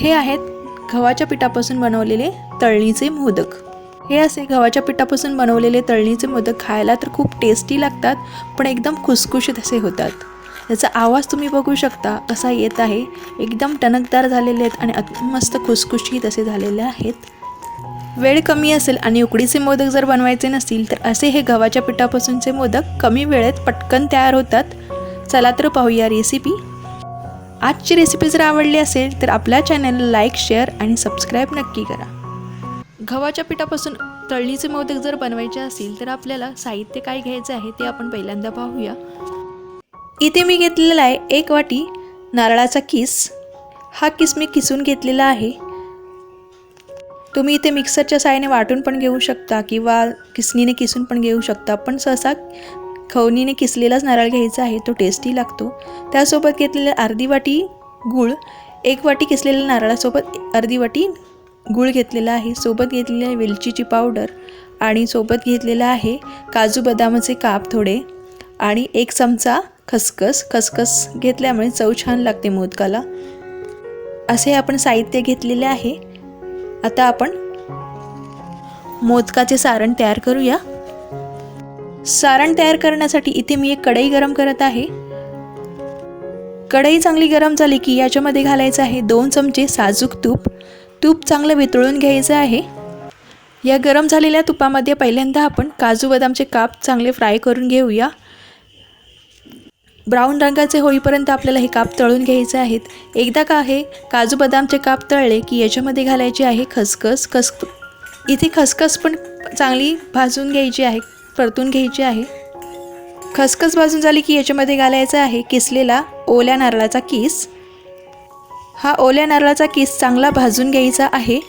हे आहेत गव्हाच्या पिठापासून बनवलेले तळणीचे मोदक. हे असे गव्हाच्या पिठापासून बनवलेले तळणीचे मोदक खायला तर खूप टेस्टी लागतात पण एकदम खुसखुशीत असे होतात. याचा आवाज तुम्ही बघू शकता कसा येत आहे. एकदम टणकदार झालेले आहेत आणि मस्त खुसखुशीत असे झालेले आहेत. वेळ कमी असेल आणि उकडीचे मोदक जर बनवायचे नसतील तर असे हे गव्हाच्या पिठापासूनचे मोदक कमी वेळेत पटकन तयार होतात. चला तर पाहूया रेसिपी आजची रेसिपी जर आवडली असेल तर आपल्या चॅनलला लाईक शेअर आणि सबस्क्राईब नक्की करा. गव्हाच्या पिठापासून तळणीचे मोदक जर बनवायचे असतील तर आपल्याला साहित्य काय घ्यायचं आहे ते आपण पहिल्यांदा पाहूया. इथे मी घेतलेला आहे एक वाटी नारळाचा किस. हा किस मी किसून घेतलेला आहे. तुम्ही इथे मिक्सरच्या साहाय्याने वाटून पण घेऊ शकता किंवा किसणीने किसून पण घेऊ शकता. पण सहसा खवणीने किसलेलाच नारळ घ्यायचा आहे तो टेस्टी लागतो. त्यासोबत घेतलेलं अर्धी वाटी गूळ एक वाटी किसलेल्या नारळासोबत अर्धी वाटी गूळ घेतलेला आहे. सोबत घेतलेली आहे वेलचीची पावडर आणि सोबत घेतलेला आहे काजू बदामाचे काप थोडे आणि एक चमचा खसखस. खसखस घेतल्यामुळे चव छान लागते मोदकाला. असे आपण साहित्य घेतलेले आहे. आता आपण मोदकाचे सारण तयार करूया. सारण तयार करण्यासाठी इथे मी एक कढई गरम करत आहे. कढई चांगली गरम झाली की याच्यामध्ये घालायचं आहे दोन चमचे साजूक तूप. तूप चांगलं वितळून घ्यायचं आहे. या गरम झालेल्या तुपामध्ये पहिल्यांदा आपण काजू बदामचे काप चांगले फ्राय करून घेऊया. ब्राऊन रंगाचे होईपर्यंत आपल्याला हे काप तळून घ्यायचे आहेत. एकदा का आहे काजू बदामचे काप तळले की याच्यामध्ये घालायची आहे खसखस खस इथे खसखस पण चांगली भाजून घ्यायची आहे. परतून घ्यायची आहे. खसखस भाजून झाली की याच्यामध्ये घालायचा आहे किसलेला ओल्या नारळाचा किस. हा ओल्या नारळाचा किस चांगला भाजून घ्यायचा आहे.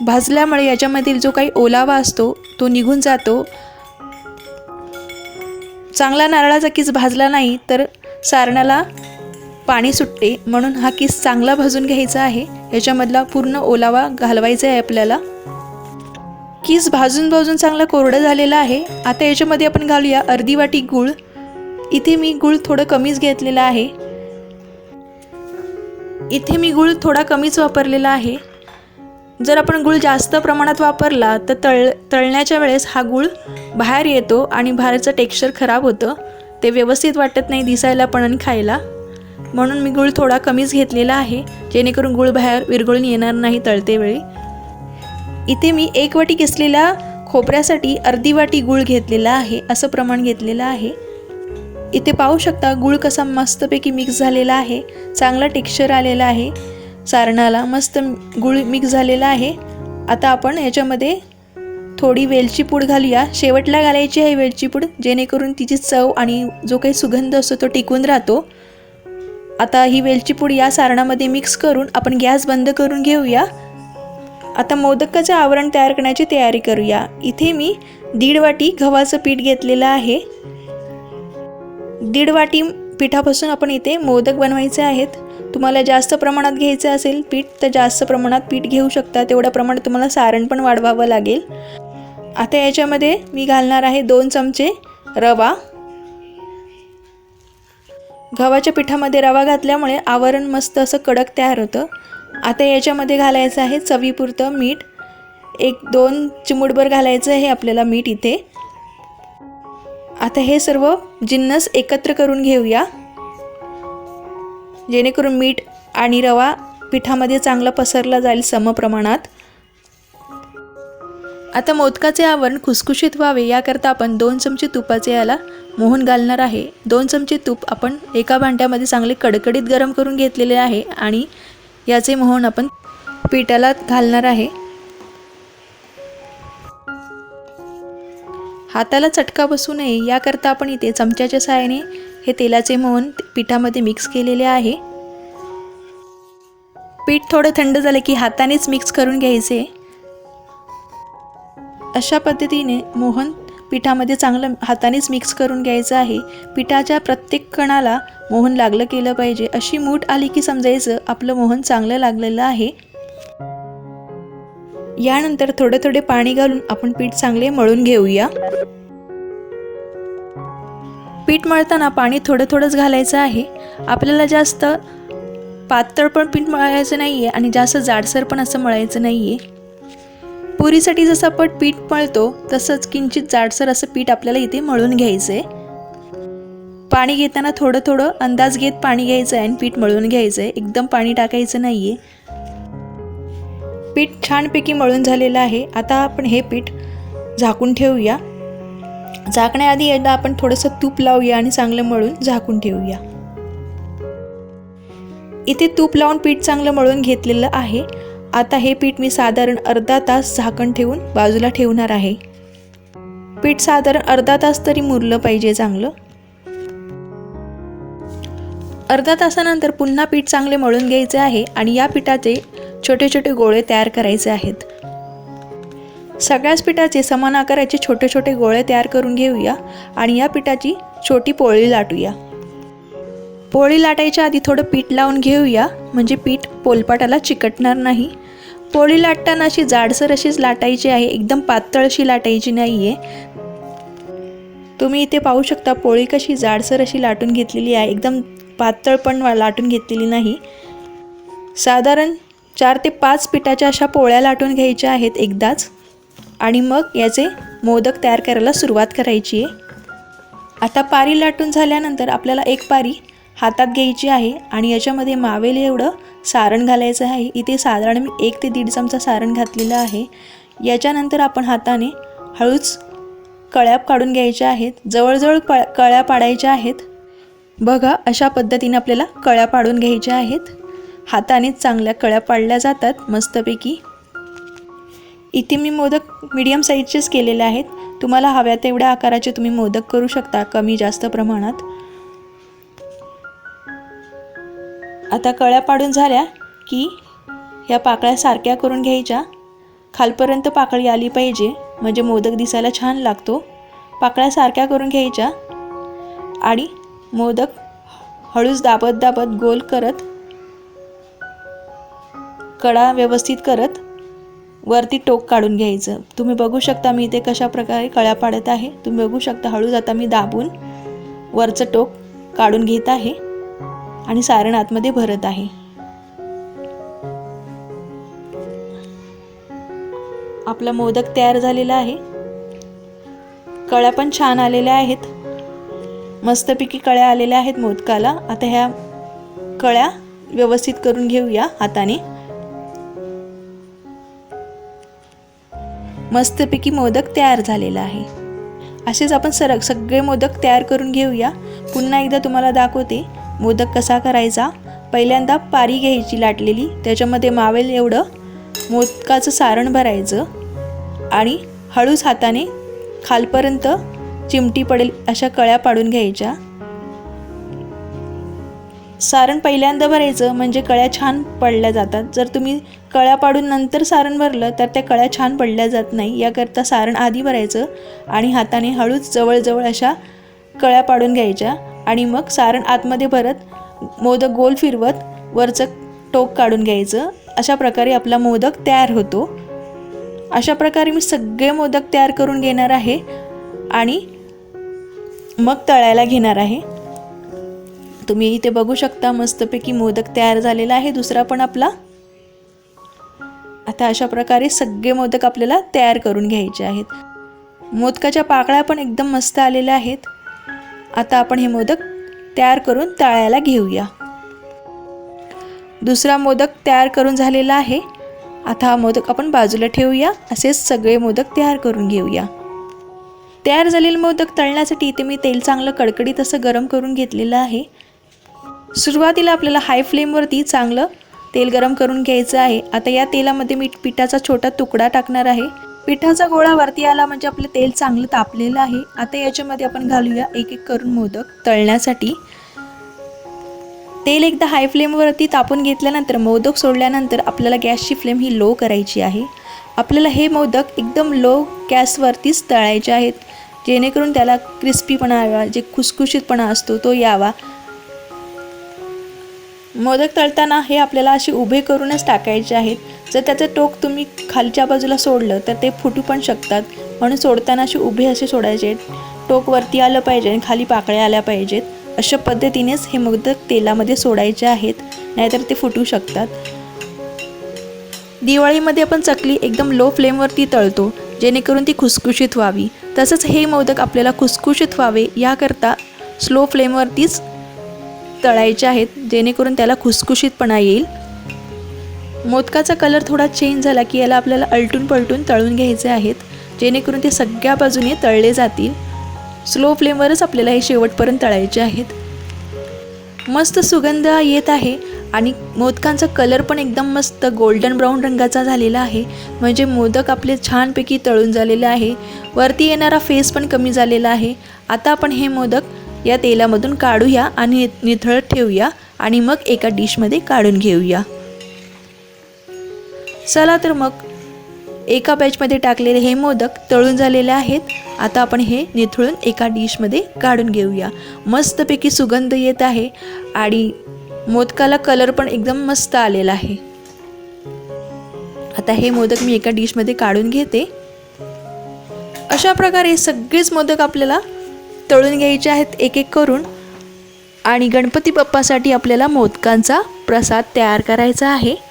भाजल्यामुळे याच्यामधील जो काही ओलावा असतो तो निघून जातो. चांगला नारळाचा किस भाजला नाही तर सारणाला पाणी सुटते. म्हणून हा किस चांगला भाजून घ्यायचा आहे. याच्यामधला पूर्ण ओलावा घालवायचा आहे आपल्याला. किस भाजून भाजून चांगला कोरडं झालेला आहे. आता याच्यामध्ये आपण घालूया अर्धी वाटी गूळ. इथे मी गूळ थोडं कमीच घेतलेलं आहे. इथे मी गूळ थोडा कमीच वापरलेला आहे. जर आपण गूळ जास्त प्रमाणात वापरला तर तळ तळण्याच्या वेळेस हा गूळ बाहेर येतो आणि बाहेरचं टेक्स्चर खराब होतं. ते व्यवस्थित वाटत नाही दिसायला पण आणि खायला. म्हणून मी गूळ थोडा कमीच घेतलेला आहे. जेणेकरून गूळ बाहेर विरघळून येणार नाही तळते वेळी इथे मी एक वाटी किसलेल्या खोबऱ्यासाठी अर्धी वाटी गूळ घेतलेला आहे असं प्रमाण घेतलेलं आहे. इथे पाहू शकता गूळ कसा मस्तपैकी मिक्स झालेला आहे चांगला टेक्स्चर आलेला आहे सारणाला मस्त गूळ मिक्स झालेला आहे. आता आपण ह्याच्यामध्ये थोडी वेलची पूड घालूया. शेवटला घालायची आहे वेलची पूड जेणेकरून तिची चव आणि जो काही सुगंध असतो तो टिकून राहतो. आता ही वेलची पूड या सारणामध्ये मिक्स करून आपण गॅस बंद करून घेऊया. आता मोदकाचं आवरण तयार करण्याची तयारी करूया. इथे मी दीड वाटी गव्हाचं पीठ घेतलेलं आहे. दीड वाटी पिठापासून आपण इथे मोदक बनवायचे आहेत. तुम्हाला जास्त प्रमाणात घ्यायचं असेल पीठ तर जास्त प्रमाणात पीठ घेऊ शकता. तेवढ्या प्रमाणात तुम्हाला सारण पण वाढवावं लागेल. आता याच्यामध्ये मी घालणार आहे दोन चमचे रवा. गव्हाच्या पिठामध्ये रवा घातल्यामुळे आवरण मस्त असं कडक तयार होतं. आता याच्यामध्ये घालायचं आहे चवीपुरतं मीठ. एक दोन चिमूटभर घालायचं आहे आपल्याला मीठ इथे. आता हे सर्व जिन्नस एकत्र करून घेऊया. जेणेकरून मीठ आणि रवा पिठामध्ये चांगला पसरला जाईल समप्रमाणात. आता मोदकाचे आवरण खुसखुशीत व्हावे याकरता आपण दोन चमचे तुपाचे याला मोहन घालणार आहे. दोन चमचे तूप आपण एका भांड्यामध्ये चांगले कडकडीत गरम करून घेतलेले आहे आणि याचे मोहन आपण पिठाला घालणार आहे. हाताला चटका बसू नये याकरता आपण इथे चमच्याच्या सहाय्याने हे तेलाचे मोहन पिठामध्ये मिक्स केलेले आहे. पीठ थोडं थंड झालं की हातानेच मिक्स करून घ्यायचे. अशा पद्धतीने मोहन पिठामध्ये चांगलं हातानेच मिक्स करून घ्यायचं आहे. पिठाच्या प्रत्येक कणाला मोहन लागलं केलं पाहिजे. अशी मूठ आली की समजायचं आपलं मोहन चांगलं लागलेलं आहे. यानंतर थोडे थोडे पाणी घालून आपण पीठ चांगले मळून घेऊया. पीठ मळताना पाणी थोडं थोडंच घालायचं आहे. आपल्याला जास्त पातळ पण पीठ मळायचं नाही आहे आणि जास्त जाडसर पण असं मळायचं नाही आहे पुरीसाठी जसं आपण पीठ मळतो तसंच किंचित जाडसर असं पीठ आपल्याला इथे मळून घ्यायचं आहे पाणी घेताना थोडं थोडं अंदाज घेत पाणी घ्यायचं आहे आणि पीठ मळून घ्यायचं आहे एकदम पाणी टाकायचं नाही आहे पीठ छानपैकी मळून झालेलं आहे. आता आपण हे पीठ झाकून ठेवूया. झाकण्याआधी एकदा आपण थोडंसं तूप लावूया आणि चांगलं मळून झाकून ठेवूया. इथे तूप लावून पीठ चांगलं मळून घेतलेलं आहे. आता हे पीठ मी साधारण अर्धा तास झाकण ठेवून बाजूला ठेवणार आहे. पीठ साधारण अर्धा तास तरी मुरलं पाहिजे चांगलं. अर्धा तासानंतर पुन्हा पीठ चांगले मळून घ्यायचे आहे आणि या पिठाचे छोटे छोटे गोळे तयार करायचे आहेत. सगळ्याच पिठाचे समान आकाराचे छोटे छोटे गोळे तयार करून घेऊया आणि या पिठाची छोटी पोळी लाटूया. पोळी लाटायच्या आधी थोडं पीठ लावून घेऊया. म्हणजे पीठ पोलपाटाला चिकटणार नाही. पोळी लाटताना अशी जाडसर अशीच लाटायची आहे. एकदम पातळ अशी लाटायची नाही आहे तुम्ही इथे पाहू शकता पोळी कशी जाडसर अशी लाटून घेतलेली आहे. एकदम पातळ पण लाटून घेतलेली नाही. साधारण चार ते पाच पिठाच्या अशा पोळ्या लाटून घ्यायच्या आहेत एकदाच. आणि मग याचे मोदक तयार करायला सुरुवात करायची आहे. आता पारी लाटून झाल्यानंतर आपल्याला एक पारी हातात घ्यायची आहे आणि याच्यामध्ये मावेल एवढं सारण घालायचं आहे. इथे साधारण मी एक ते दीड चमचा सारण घातलेलं आहे. याच्यानंतर आपण हाताने हळूच कळ्या काढून घ्यायच्या आहेत. जवळजवळ प कळ्या पाडायच्या आहेत. बघा अशा पद्धतीने आपल्याला कळ्या पाडून घ्यायच्या आहेत. हाताने चांगल्या कळ्या पाडल्या जातात मस्तपैकी. इथे मी मोदक मीडियम साईजचेच केलेले आहेत. तुम्हाला हव्या तेवढ्या आकाराचे तुम्ही मोदक करू शकता कमी जास्त प्रमाणात. आता कळ्या पाडून झाल्या की ह्या पाकळ्या सारख्या करून घ्यायच्या. खालपर्यंत पाकळी आली पाहिजे म्हणजे मोदक दिसायला छान लागतो. पाकळ्या सारख्या करून घ्यायच्या. आणि मोदक हळूच दाबत दाबत गोल करत कडा व्यवस्थित करत वरती टोक काढून घ्यायचं. तुम्ही बघू शकता मी इथे कशा प्रकारे कळ्या पाडत आहे. तुम्ही बघू शकता हळूच आता मी दाबून वरचं टोक काढून घेत आहे. आणि सारण आतमध्ये भरत आहे. आपला मोदक तयार झालेला आहे. कळ्या पण छान आलेल्या आहेत. मस्तपैकी कळ्या आलेल्या आहेत मोदकाला. आता ह्या कळ्या व्यवस्थित करून घेऊया हाताने. मस्तपैकी मोदक तयार झालेला आहे. असेच आपण सरक सगळे मोदक तयार करून घेऊया. पुन्हा एकदा तुम्हाला दाखवते. मोदक कसा करायचा? पहिल्यांदा पारी घ्यायची लाटलेली त्याच्यामध्ये मावेल एवढं मोदकाचं सारण भरायचं आणि हळूच हाताने खालपर्यंत चिमटी पडेल अशा कळ्या पाडून घ्यायच्या. सारण पहिल्यांदा भरायचं म्हणजे कळ्या छान पडल्या जातात. जर तुम्ही कळ्या पाडून नंतर सारण भरलं तर त्या कळ्या छान पडल्या जात नाही. याकरता सारण आधी भरायचं आणि हाताने हळूच जवळजवळ अशा कळ्या पाडून घ्यायच्या. आणि मग सारण आतमध्ये भरत मोदक गोल फिरवत वरचं टोक काढून घ्यायचं. अशा प्रकारे आपला मोदक तयार होतो. अशा प्रकारे मी सगळे मोदक तयार करून घेणार आहे आणि मग तळायला घेणार आहे. तुम्ही इथे बघू शकता मस्तपैकी मोदक तयार झालेला आहे. दुसरा पण आपला. आता अशा प्रकारे सगळे मोदक आपल्याला तयार करून घ्यायचे आहेत. मोदकाच्या पाकळ्या पण एकदम मस्त आलेल्या आहेत. आता आपण हे मोदक तयार करून तळायला घेऊया. दुसरा मोदक तयार करून झालेला आहे. आता हा मोदक आपण बाजूला ठेवूया. असेच सगळे मोदक तयार करून घेऊया. तयार झालेले मोदक तळण्यासाठी इथे मी तेल चांगलं कडकडीत असं गरम करून घेतलेलं आहे. सुरुवातीला आपल्याला हाय फ्लेमवरती चांगलं तेल गरम करून घ्यायचं आहे. आता या तेलामध्ये मी पिठाचा छोटा तुकडा टाकणार आहे. पिठाचा गोळा वरती आला म्हणजे आपलं तेल चांगलं तापलेलं आहे. आता याच्यामध्ये आपण घालूया एक एक करून मोदक तळण्यासाठी. तेल एकदा हाय फ्लेमवरती तापून घेतल्यानंतर मोदक सोडल्यानंतर आपल्याला गॅसची फ्लेम ही लो करायची आहे. आपल्याला हे मोदक एकदम लो गॅसवरतीच तळायचे आहेत. जेणेकरून त्याला क्रिस्पीपणा यावा जे खुसखुशीतपणा असतो तो यावा. मोदक तळताना हे आपल्याला असे उभे करूनच टाकायचे आहेत. जर त्याचं टोक तुम्ही खालच्या बाजूला सोडलं तर ते फुटू पण शकतात. म्हणून सोडताना असे उभे असे सोडायचे. टोक वरती आलं पाहिजे आणि खाली पाकळ्या आल्या पाहिजेत. अशा पद्धतीनेच हे मोदक तेलामध्ये सोडायचे आहेत नाहीतर ते फुटू शकतात. दिवाळीमध्ये आपण चकली एकदम लो फ्लेमवरती तळतो जेणेकरून ती खुसखुशीत व्हावी. तसंच हे मोदक आपल्याला खुसखुशीत व्हावे याकरता स्लो फ्लेमवरतीच तळायचे आहेत जेणेकरून त्याला खुसखुशीतपणा येईल. मोदकाचा कलर थोडा चेंज झाला की याला आपल्याला अलटून पलटून तळून घ्यायचे आहेत. जेणेकरून ते सगळ्या बाजूने तळले जातील. स्लो फ्लेमवरच आपल्याला हे शेवटपर्यंत तळायचे आहेत. मस्त सुगंध येत आहे आणि मोदकांचा कलर पण एकदम मस्त गोल्डन ब्राऊन रंगाचा झालेला आहे. म्हणजे मोदक आपले छानपैकी तळून झालेले आहे. वरती येणारा फेस पण कमी झालेला आहे. आता आपण हे मोदक या तेलामधून काढूया आणि निथळत ठेवूया आणि मग एका डिशमध्ये काढून घेऊया. चला तर मग एका बॅचमध्ये टाकलेले हे मोदक तळून झालेले आहेत. आता आपण हे निथळून एका डिशमध्ये काढून घेऊया. मस्तपैकी सुगंध येत आहे आणि मोदकाला कलर पण एकदम मस्त आलेला आहे. आता हे मोदक मी एका डिशमध्ये काढून घेते. अशा प्रकारे सगळेच मोदक आपल्याला तळून घ्यायचे आहेत एक एक करून. आणि गणपती बाप्पासाठी आपल्याला मोदकांचा प्रसाद तयार करायचा आहे.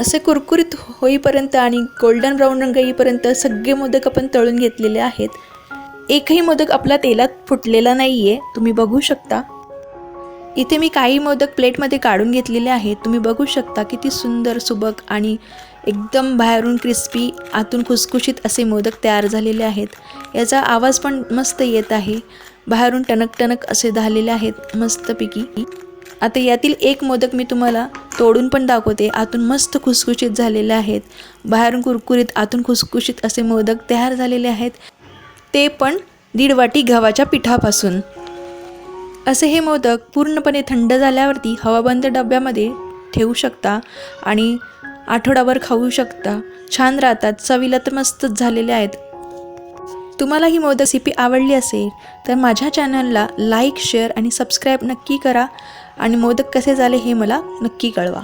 असे कुरकुरीत होईपर्यंत आणि गोल्डन ब्राऊन रंग येईपर्यंत सगळे मोदक आपण तळून घेतलेले आहेत. एकही मोदक आपला तेलात फुटलेला नाही आहे तुम्ही बघू शकता. इथे मी काही मोदक प्लेटमध्ये काढून घेतलेले आहेत. तुम्ही बघू शकता किती सुंदर सुबक आणि एकदम बाहेरून क्रिस्पी आतून खुसखुशीत असे मोदक तयार झालेले आहेत. याचा आवाज पण मस्त येत आहे. बाहेरून टणक टणक असे झालेले आहेत मस्तपैकी. आता यातील एक मोदक मी तुम्हाला तोडून पण दाखवते. आतून मस्त खुसखुशीत झालेले आहेत. बाहेरून कुरकुरीत आतून खुसखुशीत असे मोदक तयार झालेले आहेत. ते पण दीड वाटी गव्हाच्या पिठापासून. असे हे मोदक पूर्णपणे थंड झाल्यावरती हवाबंद डब्यामध्ये ठेवू शकता आणि आठवडाभर खाऊ शकता. छान राहतात. चवीला तर मस्तच झालेले आहेत. तुम्हाला ही मोदक रेसिपी आवडली असेल तर माझ्या चॅनलला लाईक शेअर आणि सबस्क्राईब नक्की करा. आणि मोदक कसे झाले हे मला नक्की कळवा.